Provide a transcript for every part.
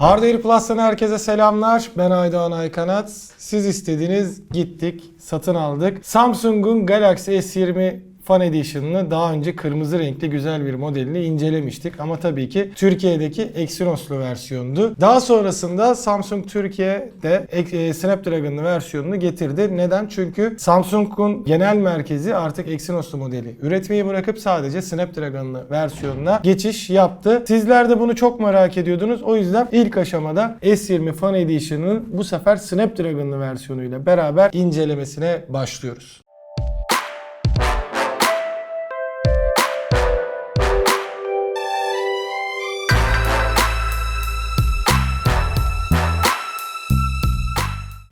Hardware Plus'tan herkese selamlar. Ben Aydoğan Aykanat. Siz istediniz, gittik, satın aldık. Samsung'un Galaxy S20 Fan Edition'ını daha önce kırmızı renkli güzel bir modelini incelemiştik. Ama tabii ki Türkiye'deki Exynos'lu versiyondu. Daha sonrasında Samsung Türkiye'de e, Snapdragon'lı versiyonunu getirdi. Neden? Çünkü Samsung'un genel merkezi artık Exynos'lu modeli üretmeyi bırakıp sadece Snapdragon'lı versiyonuna geçiş yaptı. Sizler de bunu çok merak ediyordunuz. O yüzden ilk aşamada S20 Fan Edition'ın bu sefer Snapdragon'lı versiyonuyla beraber incelemesine başlıyoruz.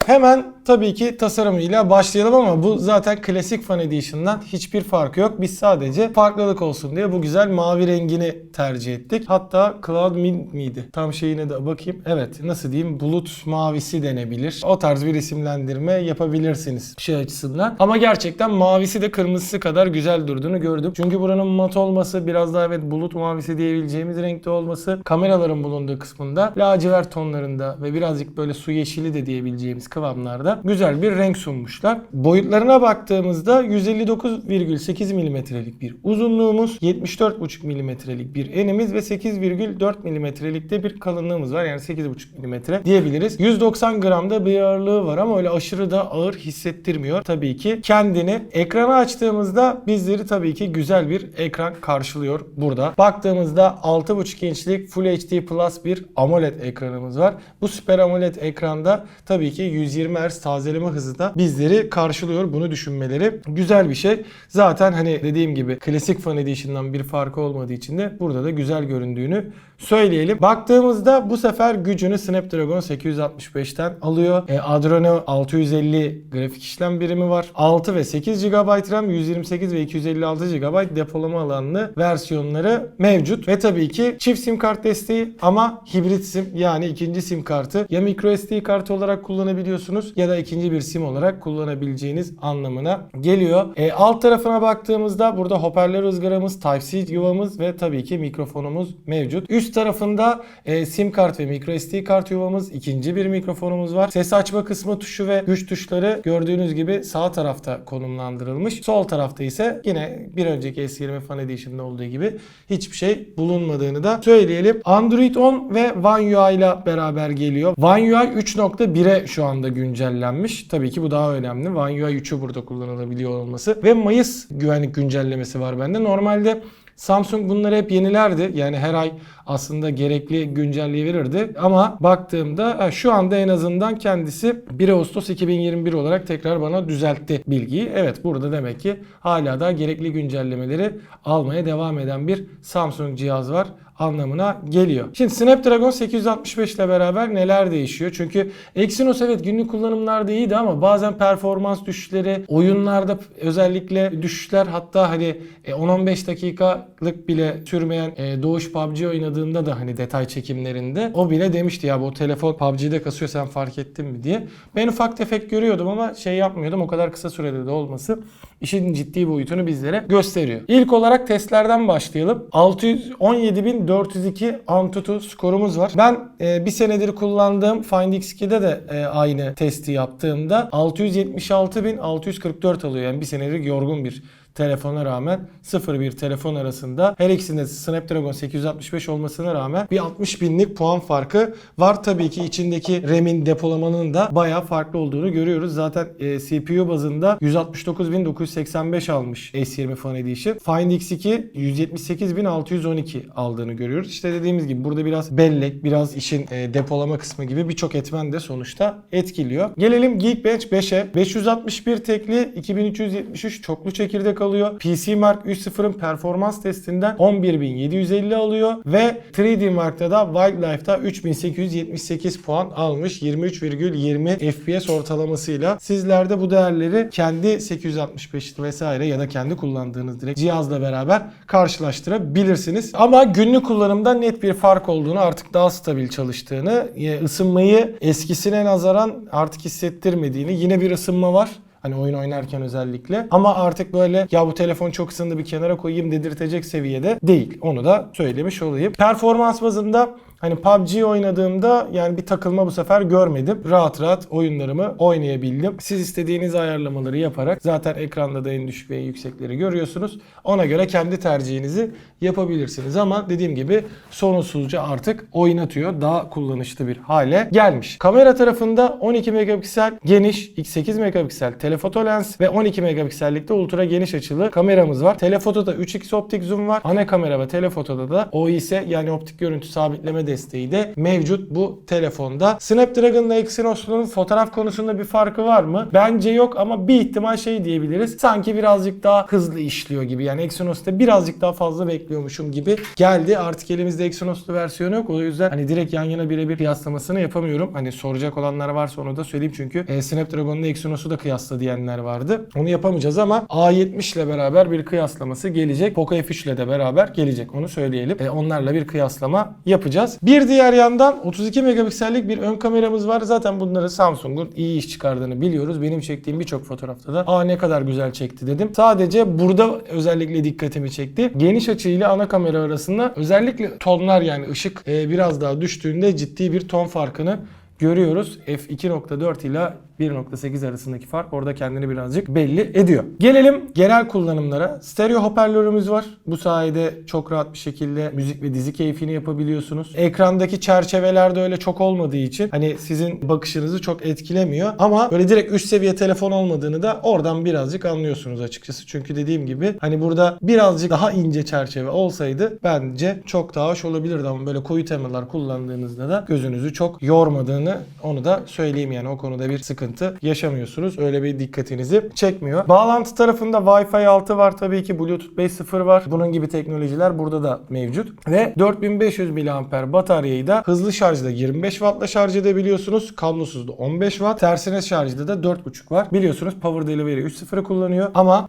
Hemen tabii ki tasarımıyla başlayalım ama bu zaten klasik Fan Edition'dan hiçbir farkı yok. Biz sadece farklılık olsun diye bu güzel mavi rengini tercih ettik. Hatta Cloud Mint miydi? Tam şeyine de bakayım. Evet nasıl diyeyim bulut mavisi denebilir. O tarz bir isimlendirme yapabilirsiniz şey açısından. Ama gerçekten mavisi de kırmızısı kadar güzel durduğunu gördüm. Çünkü buranın mat olması biraz daha evet bulut mavisi diyebileceğimiz renkte olması kameraların bulunduğu kısmında lacivert tonlarında ve birazcık böyle su yeşili de diyebileceğimiz kıvamlarda güzel bir renk sunmuşlar. Boyutlarına baktığımızda 159,8 mm'lik bir uzunluğumuz, 74,5 mm'lik bir enimiz ve 8,4 mm'lik de bir kalınlığımız var. Yani 8,5 mm diyebiliriz. 190 gramda bir ağırlığı var ama öyle aşırı da ağır hissettirmiyor tabii ki. Kendini ekrana açtığımızda bizleri tabii ki güzel bir ekran karşılıyor burada. Baktığımızda 6,5 inçlik Full HD Plus bir AMOLED ekranımız var. Bu Super AMOLED ekranda tabii ki 120 Hz tazeleme hızı da bizleri karşılıyor. Bunu düşünmeleri güzel bir şey. Zaten hani dediğim gibi klasik Fan Edition'dan bir farkı olmadığı için de burada da güzel göründüğünü söyleyelim. Baktığımızda bu sefer gücünü Snapdragon 865'ten alıyor. E, Adreno 650 grafik işlem birimi var. 6 ve 8 GB RAM, 128 ve 256 GB depolama alanlı versiyonları mevcut. Ve tabii ki çift sim kart desteği ama hibrit sim yani ikinci sim kartı ya microSD kartı olarak kullanabiliyorsunuz ya da ikinci bir sim olarak kullanabileceğiniz anlamına geliyor. E, alt tarafına baktığımızda burada hoparlör ızgaramız, Type-C yuvamız ve tabii ki mikrofonumuz mevcut. Üst tarafında e, sim kart ve microSD kart yuvamız, ikinci bir mikrofonumuz var. Ses açma kısmı tuşu ve güç tuşları gördüğünüz gibi sağ tarafta konumlandırılmış. Sol tarafta ise yine bir önceki S20 Fan Edition'da olduğu gibi hiçbir şey bulunmadığını da söyleyelim. Android 10 ve One UI ile beraber geliyor. One UI 3.1'e şu anda güncellenmiş. Tabii ki bu daha önemli. One UI 3'ü burada kullanılabiliyor olması. Ve Mayıs güvenlik güncellemesi var bende. Normalde Samsung bunları hep yenilerdi. Yani her ay aslında gerekli güncelliği verirdi. Ama baktığımda şu anda en azından kendisi 1 Ağustos 2021 olarak tekrar bana düzeltti bilgiyi. Evet burada demek ki hala da gerekli güncellemeleri almaya devam eden bir Samsung cihaz var anlamına geliyor. Şimdi Snapdragon 865 ile beraber neler değişiyor? Çünkü Exynos evet günlük kullanımlarda iyiydi ama bazen performans düşüşleri, oyunlarda özellikle düşüşler hatta hani e, 10-15 dakikalık bile sürmeyen e, Doğuş PUBG oynadığında da hani detay çekimlerinde o bile demişti ya bu telefon PUBG'de kasıyor sen fark ettin mi diye. Ben ufak tefek görüyordum ama şey yapmıyordum o kadar kısa sürede de olması işin ciddi boyutunu bizlere gösteriyor. İlk olarak testlerden başlayalım. 617.402 Antutu skorumuz var. Ben e, bir senedir kullandığım Find X2'de de e, aynı testi yaptığımda 676.644 alıyor. Yani bir senedir yorgun bir telefona rağmen 0-1 telefon arasında her ikisinde Snapdragon 865 olmasına rağmen bir 60 binlik puan farkı var. Tabii ki içindeki RAM'in depolamanın da bayağı farklı olduğunu görüyoruz. Zaten e, CPU bazında 169.985 almış S20 Fan Edition. Find X2 178.612 aldığını görüyoruz. İşte dediğimiz gibi burada biraz bellek, biraz işin e, depolama kısmı gibi birçok etmen de sonuçta etkiliyor. Gelelim Geekbench 5'e. 561 tekli 2373 çoklu çekirdek alıyor. PC Mark 3.0'ın performans testinden 11750 alıyor ve 3D Mark'ta da Wildlife'da 3878 puan almış 23,20 FPS ortalamasıyla. Sizler de bu değerleri kendi 865 vesaire ya da kendi kullandığınız direkt cihazla beraber karşılaştırabilirsiniz. Ama günlük kullanımda net bir fark olduğunu artık daha stabil çalıştığını, e, ısınmayı eskisine nazaran artık hissettirmediğini yine bir ısınma var. Hani oyun oynarken özellikle. Ama artık böyle ya bu telefon çok ısındı bir kenara koyayım dedirtecek seviyede değil. Onu da söylemiş olayım. Performans bazında Hani PUBG oynadığımda yani bir takılma bu sefer görmedim. Rahat rahat oyunlarımı oynayabildim. Siz istediğiniz ayarlamaları yaparak zaten ekranda da en düşük ve en yüksekleri görüyorsunuz. Ona göre kendi tercihinizi yapabilirsiniz ama dediğim gibi sonsuzca artık oynatıyor. Daha kullanışlı bir hale gelmiş. Kamera tarafında 12 megapiksel geniş, 8 megapiksel telefoto lens ve 12 megapiksellikte ultra geniş açılı kameramız var. Telefotoda 3x optik zoom var. Ana kamera ve telefotoda da OIS yani optik görüntü sabitleme desteği de mevcut bu telefonda. Snapdragon'la Exynos'un fotoğraf konusunda bir farkı var mı? Bence yok ama bir ihtimal şey diyebiliriz. Sanki birazcık daha hızlı işliyor gibi. Yani Exynos'ta birazcık daha fazla bekliyormuşum gibi geldi. Artık elimizde Exynos'lu versiyonu yok. O yüzden hani direkt yan yana birebir kıyaslamasını yapamıyorum. Hani soracak olanlar varsa onu da söyleyeyim çünkü e, Snapdragon'la Exynos'u da kıyasla diyenler vardı. Onu yapamayacağız ama A70 ile beraber bir kıyaslaması gelecek. Poco F3 ile de beraber gelecek. Onu söyleyelim. E, onlarla bir kıyaslama yapacağız. Bir diğer yandan 32 megapiksellik bir ön kameramız var. Zaten bunları Samsung'un iyi iş çıkardığını biliyoruz. Benim çektiğim birçok fotoğrafta da aa ne kadar güzel çekti dedim. Sadece burada özellikle dikkatimi çekti. Geniş açı ile ana kamera arasında özellikle tonlar yani ışık e, biraz daha düştüğünde ciddi bir ton farkını görüyoruz. F2.4 ile 1.8 arasındaki fark orada kendini birazcık belli ediyor. Gelelim genel kullanımlara. Stereo hoparlörümüz var. Bu sayede çok rahat bir şekilde müzik ve dizi keyfini yapabiliyorsunuz. Ekrandaki çerçeveler de öyle çok olmadığı için hani sizin bakışınızı çok etkilemiyor. Ama böyle direkt üst seviye telefon olmadığını da oradan birazcık anlıyorsunuz açıkçası. Çünkü dediğim gibi hani burada birazcık daha ince çerçeve olsaydı bence çok daha hoş olabilirdi ama böyle koyu temalar kullandığınızda da gözünüzü çok yormadığını onu da söyleyeyim yani o konuda bir sıkıntı yaşamıyorsunuz. Öyle bir dikkatinizi çekmiyor. Bağlantı tarafında Wi-Fi 6 var tabii ki. Bluetooth 5.0 var. Bunun gibi teknolojiler burada da mevcut. Ve 4500 mAh bataryayı da hızlı şarjda 25 Watt'la şarj edebiliyorsunuz. Kablosuz da 15 Watt. Tersine şarjda da 4.5 var. Biliyorsunuz Power Delivery 3.0'ı kullanıyor. Ama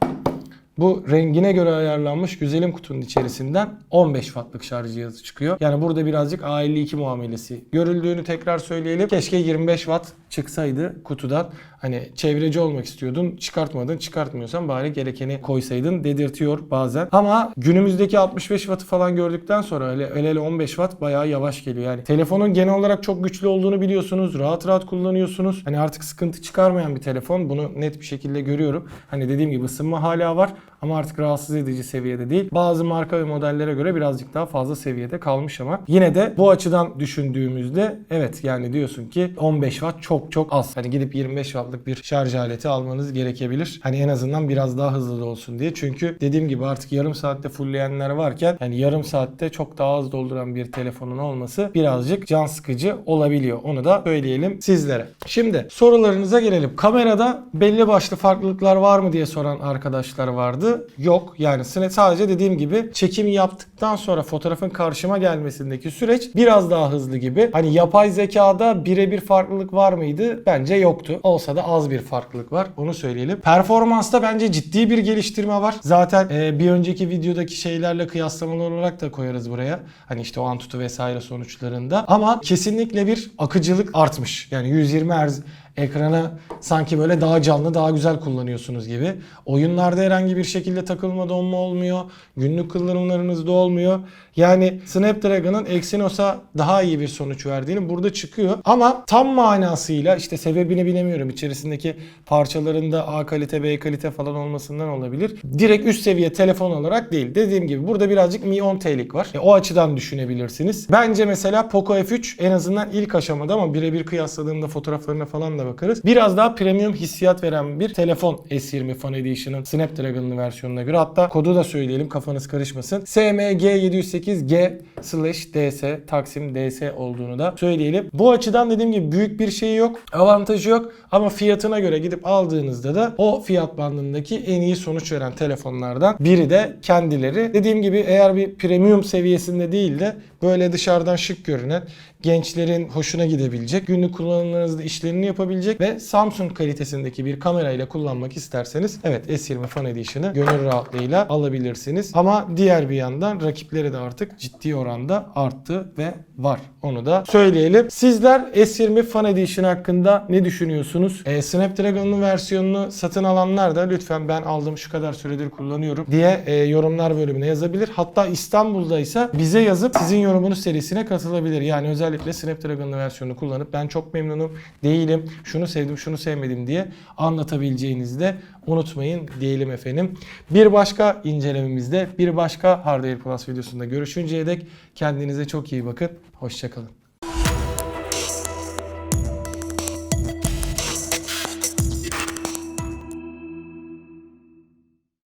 bu rengine göre ayarlanmış güzelim kutunun içerisinden 15 wattlık şarj cihazı çıkıyor. Yani burada birazcık A52 muamelesi görüldüğünü tekrar söyleyelim. Keşke 25 watt çıksaydı kutudan. Hani çevreci olmak istiyordun, çıkartmadın, çıkartmıyorsan bari gerekeni koysaydın dedirtiyor bazen. Ama günümüzdeki 65 wattı falan gördükten sonra öyle öyle öyle 15 watt bayağı yavaş geliyor. Yani telefonun genel olarak çok güçlü olduğunu biliyorsunuz. Rahat rahat kullanıyorsunuz. Hani artık sıkıntı çıkarmayan bir telefon. Bunu net bir şekilde görüyorum. Hani dediğim gibi ısınma hala var ama artık rahatsız edici seviyede değil. Bazı marka ve modellere göre birazcık daha fazla seviyede kalmış ama yine de bu açıdan düşündüğümüzde evet yani diyorsun ki 15 watt çok çok az. Hani gidip 25 wattlık bir şarj aleti almanız gerekebilir. Hani en azından biraz daha hızlı da olsun diye. Çünkü dediğim gibi artık yarım saatte fullleyenler varken yani yarım saatte çok daha az dolduran bir telefonun olması birazcık can sıkıcı olabiliyor. Onu da söyleyelim sizlere. Şimdi sorularınıza gelelim. Kamerada belli başlı farklılıklar var mı diye soran arkadaşlar vardı. Yok. Yani sadece dediğim gibi çekim yaptıktan sonra fotoğrafın karşıma gelmesindeki süreç biraz daha hızlı gibi. Hani yapay zekada birebir farklılık var mıydı? Bence yoktu. Olsa da az bir farklılık var. Onu söyleyelim. Performansta bence ciddi bir geliştirme var. Zaten e, bir önceki videodaki şeylerle kıyaslamalı olarak da koyarız buraya. Hani işte o Antutu vesaire sonuçlarında. Ama kesinlikle bir akıcılık artmış. Yani 120 Hz ekranı sanki böyle daha canlı, daha güzel kullanıyorsunuz gibi. Oyunlarda herhangi bir şekilde takılma donma olmuyor. Günlük kullanımlarınızda olmuyor. Yani Snapdragon'ın Exynos'a daha iyi bir sonuç verdiğini burada çıkıyor. Ama tam manasıyla işte sebebini bilemiyorum. İçerisindeki parçalarında A kalite, B kalite falan olmasından olabilir. Direkt üst seviye telefon olarak değil. Dediğim gibi burada birazcık Mi 10T'lik var. E, o açıdan düşünebilirsiniz. Bence mesela Poco F3 en azından ilk aşamada ama birebir kıyasladığımda fotoğraflarına falan da bakarız. Biraz daha premium hissiyat veren bir telefon S20 Fan Edition'ın Snapdragon'lı versiyonuna göre. Hatta kodu da söyleyelim kafanız karışmasın. SMG708G slash DS Taksim DS olduğunu da söyleyelim. Bu açıdan dediğim gibi büyük bir şey yok. Avantajı yok ama fiyatına göre gidip aldığınızda da o fiyat bandındaki en iyi sonuç veren telefonlardan biri de kendileri. Dediğim gibi eğer bir premium seviyesinde değil de böyle dışarıdan şık görünen gençlerin hoşuna gidebilecek günlük kullanımlarınızda işlerini yapabilecek ve Samsung kalitesindeki bir kamera ile kullanmak isterseniz evet S20 Fan Edition'ı gönül rahatlığıyla alabilirsiniz. Ama diğer bir yandan rakipleri de artık ciddi oranda arttı ve var. Onu da söyleyelim. Sizler S20 Fan Edition hakkında ne düşünüyorsunuz? E, Snapdragon'un versiyonunu satın alanlar da lütfen ben aldım şu kadar süredir kullanıyorum diye e, yorumlar bölümüne yazabilir. Hatta İstanbul'daysa bize yazıp sizin yorumunuz serisine katılabilir. Yani özellikle Snapdragon'un versiyonunu kullanıp ben çok memnunum değilim, şunu sevdim, şunu sevmedim diye anlatabileceğinizi de unutmayın diyelim efendim. Bir başka incelememizde, bir başka Hardware Plus videosunda görüşünceye dek kendinize çok iyi bakın. Hoşçakalın.